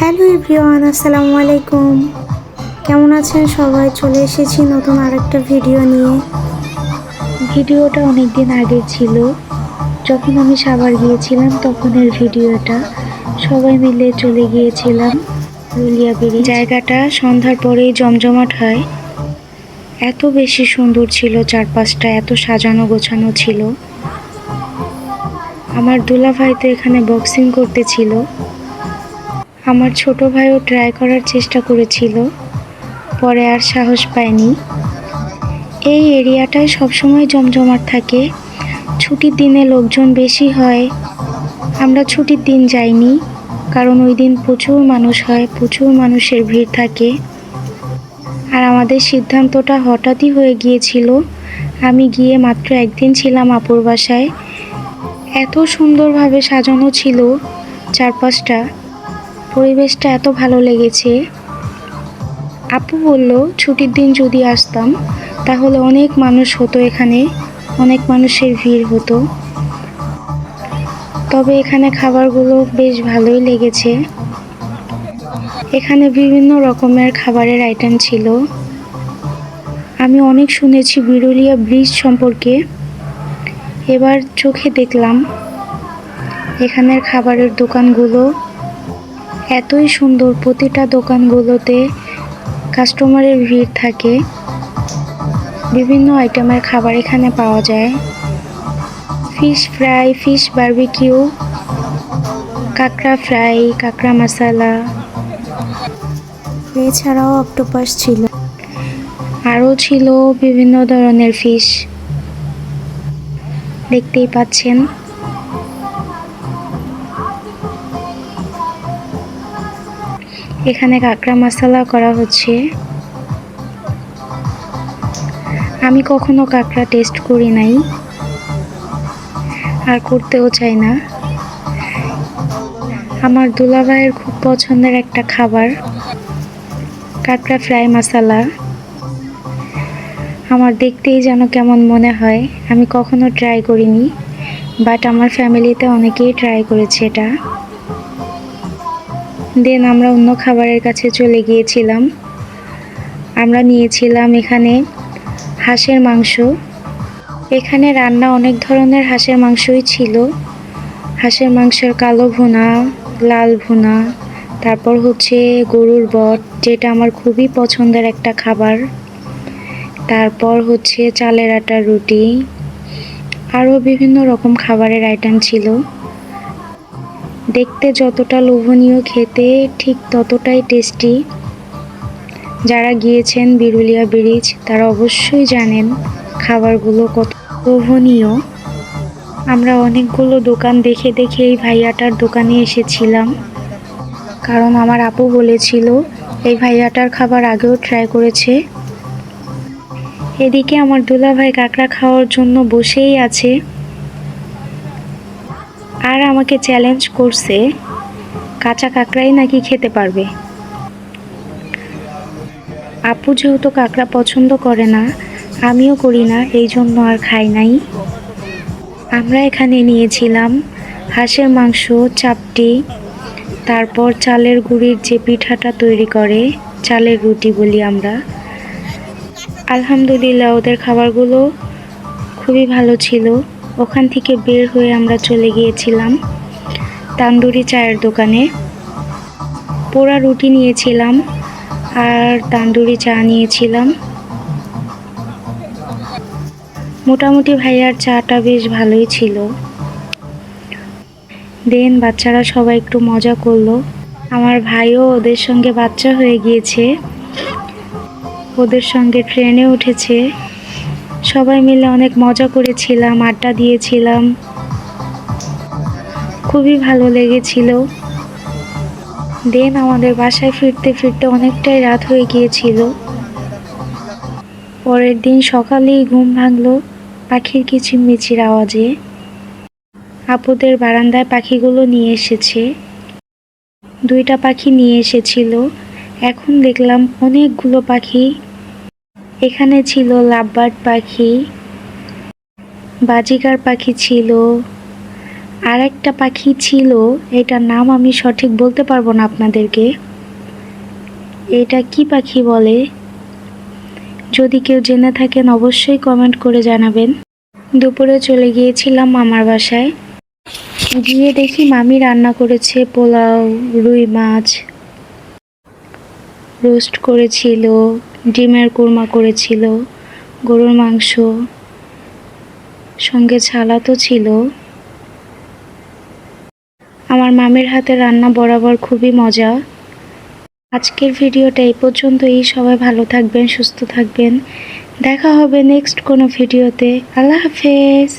Hello everyone, আসসালামু আলাইকুম। কেমন আছেন সবাই? চলে এসেছি নতুন আরেকটা ভিডিও নিয়ে। ভিডিওটা অনেক দিন আগে ছিল। যখন আমি সাবার গিয়েছিলাম তখনের ভিডিওটা সবাই মিলে চলে গিয়েছিলাম রুলিয়াবেড়ি জায়গাটা সন্ধ্যার পরেই জমজমাট হয়। এত বেশি সুন্দর ছিল চারপাশটা, এত সাজানো গোছানো ছিল। আমার দুলাভাই তো এখানে বক্সিং করতেছিল আমার ছোট ভাইও ট্রাই করার চেষ্টা করেছিল, পরে আর সাহস পায়নি। এই এরিয়াটায় সবসময় জমজমাট থাকে, ছুটির দিনে লোকজন বেশি হয়। আমরা ছুটির দিন যাইনি, কারণ ওই দিন প্রচুর মানুষ হয়, প্রচুর মানুষের ভিড় থাকে। আর আমাদের সিদ্ধান্তটা হঠাৎই হয়ে গিয়েছিল, আমি গিয়ে মাত্র একদিন ছিলাম আপুর বাসায়। এত সুন্দরভাবে সাজানো ছিল চারপাশটা। পরিবেশটা এত ভালো লেগেছে। আপু বলল, ছুটির দিন যদি আসতাম, তাহলে অনেক মানুষ হতো এখানে, অনেক মানুষের ভিড় হতো। তবে এখানে খাবারগুলো বেশ ভালোই লেগেছে। এখানে বিভিন্ন রকমের খাবারের আইটেম ছিল। আমি অনেক শুনেছি বিরুলিয়া ব্রিজ সম্পর্কে। এবার চোখে দেখলাম, এখানের খাবারের দোকানগুলো এতই সুন্দর প্রতিটা দোকানগুলোতে কাস্টমারের ভিড় থাকে। বিভিন্ন আইটেমের খাবার এখানে পাওয়া যায়। ফিশ ফ্রাই, ফিশ বারবিকিউ, কাঁকড়া ফ্রাই, কাঁকড়া মশালা। এছাড়াও অক্টোপাস ছিল। আরও ছিল বিভিন্ন ধরনের ফিশ। দেখতেই পাচ্ছেন। এখানে কাঁকড়া মশলা করা হচ্ছে। আমি কখনো কাঁকড়া টেস্ট করি নাই। আর করতেও চাই না। আমার দুলাভাইয়ের খুব পছন্দের একটা খাবার কাঁকড়া ফ্রাই মশলা আমার দেখতেই যেন কেমন মনে হয়। আমি কখনো ট্রাই করিনি বাট আমার ফ্যামিলিতে অনেকেই ট্রাই করেছে এটা। দেন আমরা অন্য খাবারের কাছে চলে গিয়েছিলাম। আমরা নিয়েছিলাম এখানে হাঁসের মাংস। এখানে রান্না অনেক ধরনের হাঁসের মাংসই ছিল। হাঁসের মাংসের কালো ভুনা, লাল ভুনা, তারপর হচ্ছে গরুর বট, যেটা আমার খুবই পছন্দের একটা খাবার। তারপর হচ্ছে চালের আটার রুটি, আরও বিভিন্ন রকম খাবারের আইটেম ছিল। দেখতে যতটা লোভনীয় খেতে, ঠিক ততটাই টেস্টি। যারা গিয়েছেন বিরুলিয়া ব্রিজ, তারা অবশ্যই জানেন খাবারগুলো কত লোভনীয়। আমরা অনেকগুলো দোকান দেখে দেখে এই ভাইয়াটার দোকানে এসেছিলাম। কারণ আমার আপু বলেছিল, এই ভাইয়াটার খাবার আগেও ট্রাই করেছে। এদিকে আমার দুলাভাই কাঁকড়া খাওয়ার জন্য বসেই আছে। আর আমাকে চ্যালেঞ্জ করছে, কাঁচা কাঁকড়াই নাকি খেতে পারবে। আপু যেহেতু কাঁকড়া পছন্দ করে না, আমিও করি না, এই জন্য আর খাই নাই। আমরা এখানে নিয়েছিলাম হাঁসের মাংস, চাপটি, তারপর চালের গুড়ির যে পিঠাটা তৈরি করে, চালের রুটি বলি আমরা। আলহামদুলিল্লাহ, ওদের খাবারগুলো খুবই ভালো ছিল। ওখান থেকে বের হয়ে আমরা চলে গিয়েছিলাম তান্দুরি চায়ের দোকানে। পোড়া রুটি নিয়েছিলাম আর তান্দুরি চা নিয়েছিলাম। মোটামুটি ভাইয়ার চাটা বেশ ভালোই ছিল। দেন বাচ্চারা সবাই একটু মজা করল। আমার ভাইও ওদের সঙ্গে বাচ্চা হয়ে গিয়েছে। ওদের সঙ্গে ট্রেনে উঠেছে। সবাই মিলে অনেক মজা করেছিলাম, আড্ডা দিয়েছিলাম। খুবই ভালো লেগেছিল। দেন আমাদের বাসায় ফিরতে ফিরতে অনেকটাই রাত হয়ে গিয়েছিল। পরের দিন সকালেই ঘুম ভাঙলো পাখির কিচিরমিচির আওয়াজে। আপুদের বারান্দায় পাখিগুলো নিয়ে এসেছে। দুইটা পাখি নিয়ে এসেছিল। এখন দেখলাম অনেকগুলো পাখি এখানে ছিল লাভবার্ড পাখি, বাজিকার পাখি ছিল আর একটা পাখি ছিল, এটার নাম আমি সঠিক বলতে পারব না আপনাদেরকে। এটা কি পাখি বলে? যদি কেউ জেনে থাকেন অবশ্যই কমেন্ট করে জানাবেন। দুপুরে চলে গিয়েছিলাম মামার বাসায়। গিয়ে দেখি মামি রান্না করেছে পোলাও, রুই মাছ রোস্ট করেছিল, ডিমের কোরমা করেছিল, গরুর মাংস, সঙ্গে ছালা তো ছিল। আমার মামির হাতে রান্না বরাবর খুবই মজা। আজকের ভিডিওটা এই পর্যন্তই। সবাই ভালো থাকবেন, সুস্থ থাকবেন। দেখা হবে নেক্সট কোনো ভিডিওতে। আল্লাহ হাফেজ।